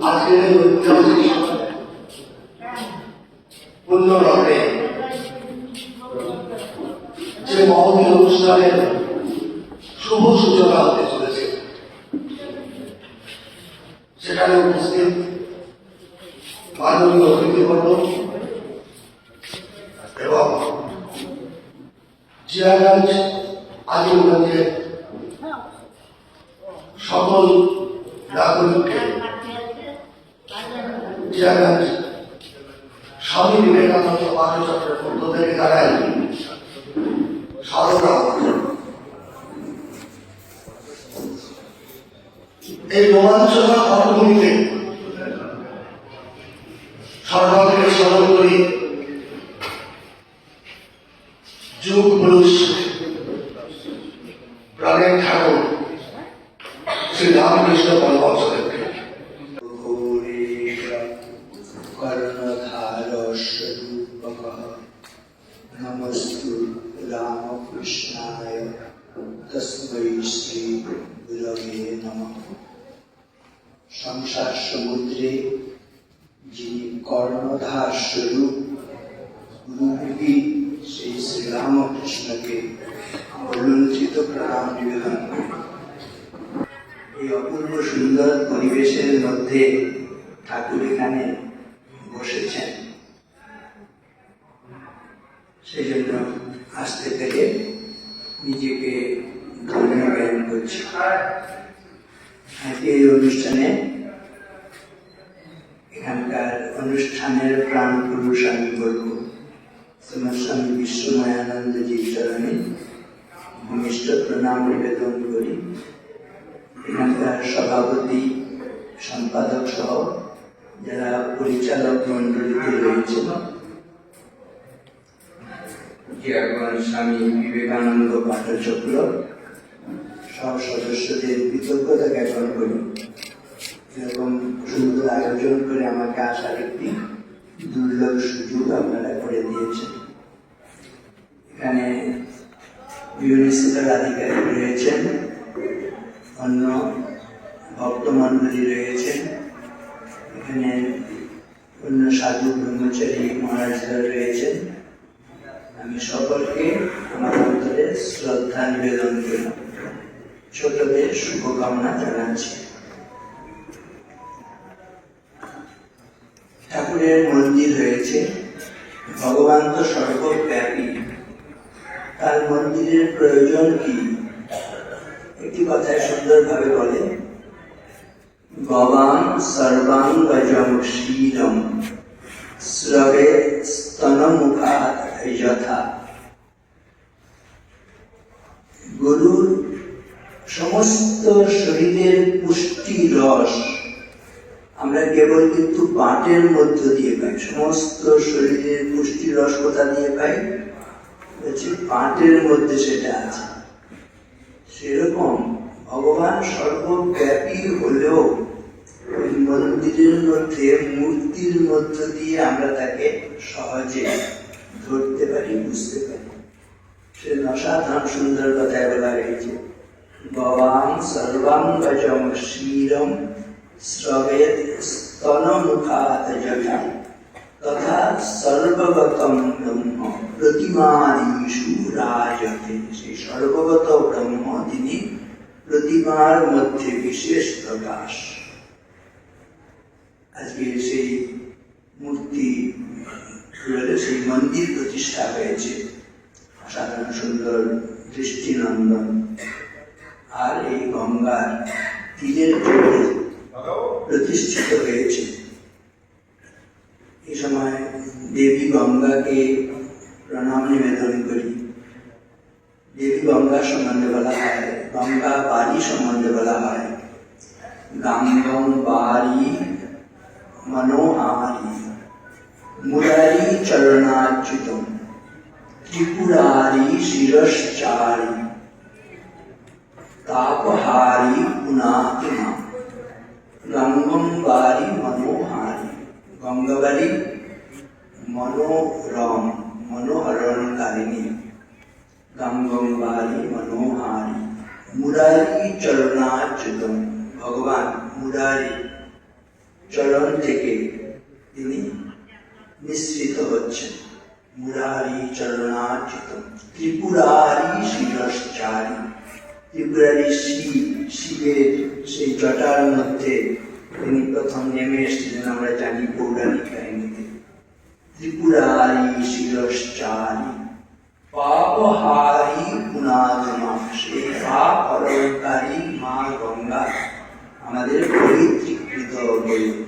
আজকের এই যে মহনীয় অনুষ্ঠানের শুভ সূচনা হতে চলেছে সেখানে উপস্থিত মাননীয় অতিথিবর্গ এবং জিয়াগঞ্জ আজিমগঞ্জের স্বামী বিবেকানন্দ পক্ষ থেকে আমন্ত্রণ। এই রোমাঞ্চকর পটভূমিতে সর্বাগ্রে স্মরণ করি যুগ পুরুষ প্রাণের ঠাকুর শ্রী রামকৃষ্ণ कर्णधारस्वरूपकः नमस्तु रामकृष्णाय तस्मै শ্রীগুরবে নমঃ সংসার সমুদ্রে যিনি কর্ণধার স্বরূপ গুরুরূপী সেই শ্রীরামকৃষ্ণকে অলঞ্চিত প্রণাম নিবেদন করি এই অপূর্ব সুন্দর পরিবেশের মধ্যে ঠাকুর এখানে সেই জন্য আসতে পেরে নিজেকে ধন্য জ্ঞান করছি আজকে এই অনুষ্ঠানে এখানকার অনুষ্ঠানের প্রাণ পুরুষ আমি বলব তোমার স্বামী বিশ্বময়ানন্দজি চরণে ভূমিষ্ঠ প্রণাম নিবেদন করি। এখানকার সভাপতি, সম্পাদক সহ যারা পরিচালক মন্ডলীতে রয়েছেন জিয়াগঞ্জ স্বামী বিবেকানন্দ পাঠচক্র সব সদস্যদের কৃতজ্ঞতা জ্ঞাপন করি। এরকম সুন্দর আয়োজন করে আমাকে আসার একটি দুর্লভ সুযোগ আপনারা করে দিয়েছেন। এখানে ইউনিসেফের আধিকারিক রয়েছেন, অন্য ভক্তমণ্ডলী রয়েছেন। এখানে অন্য সাধু ব্রহ্মচারী মহারাজরা রয়েছেন। সকলকে শ্রদ্ধা নিবেদন ছোটদের শুভকামনা জানাচ্ছি। ঠাকুরের মন্দির হয়েছে, ভগবান তো সর্বব্যাপী। তার মন্দিরের প্রয়োজন কি? একটি কথায় সুন্দরভাবে বলে গবাং সর্বাঙ্গজম শীলম স্রবে স্তনমুখা যথা। গরুর সমস্ত শরীরের পুষ্টি রস আমরা কেবল কিন্তু পাটের মধ্য দিয়ে পাই, সমস্ত শরীরের পুষ্টি রস কোথা দিয়ে পাই? হচ্ছে পাটের মধ্যে সেটা আছে। সেরকম ভগবান সর্বব্যাপী হলেও ওই মন্দিরের মধ্যে, মূর্তির মধ্য দিয়ে আমরা তাকে সহজে ধরতে পারি, বুঝতে পারি। অসাধারণ সুন্দর কথায় বলা হয়েছে ভবাং সর্বাঙ্গজম শিরম শ্রবেদ স্তনমুখাত যথা তথা সর্বগতম ব্রহ্ম প্রতিমাদিষু রাজতে সেই সর্বগত ব্রহ্ম তিনি প্রতিমার মধ্যে বিশেষ প্রকাশ আজকে সেই মূর্তি সেই মন্দির প্রতিষ্ঠা হয়েছে। অসাধারণ সুন্দর দৃষ্টিনন্দন। আর এই গঙ্গার তীরের জন্য প্রতিষ্ঠিত হয়েছে। এই সময় দেবী গঙ্গাকে প্রণাম নিবেদন করি। দেবী গঙ্গা সম্বন্ধে বলা হয় গঙ্গা বাড়ি সম্বন্ধে বলা হয়। গাঙ্গম বাড়ি মনোহারি মুরারি চরণাচ্যুত ত্রিপুরারি শিরশ্চারি তাপহারি পুনাতিমা গঙ্গম্বারি মনোহারি গঙ্গাবাড়ি মনোরম মনোহরণকারিণী গঙ্গম্বারি মনোহারি মুরারি চরণাচ্যুত ভগবান মুরারি চরণ থেকে তিনি নিঃসৃত হচ্ছেন। মুরারি চরণাচ্যুত ত্রিপুরারি শিরশ্চারি ত্রিপুরারি শিব শিবের সেই জটার মধ্যে তিনি প্রথম নেমে এসেছিলেন আমরা জানি পৌরাণিক কাহিনীতে ত্রিপুরারি শিরশ্চারি পাপহারি পুনাদমা সেই পাপ হরণকারী মা গঙ্গা আমাদের পবিত্রীকৃত বলে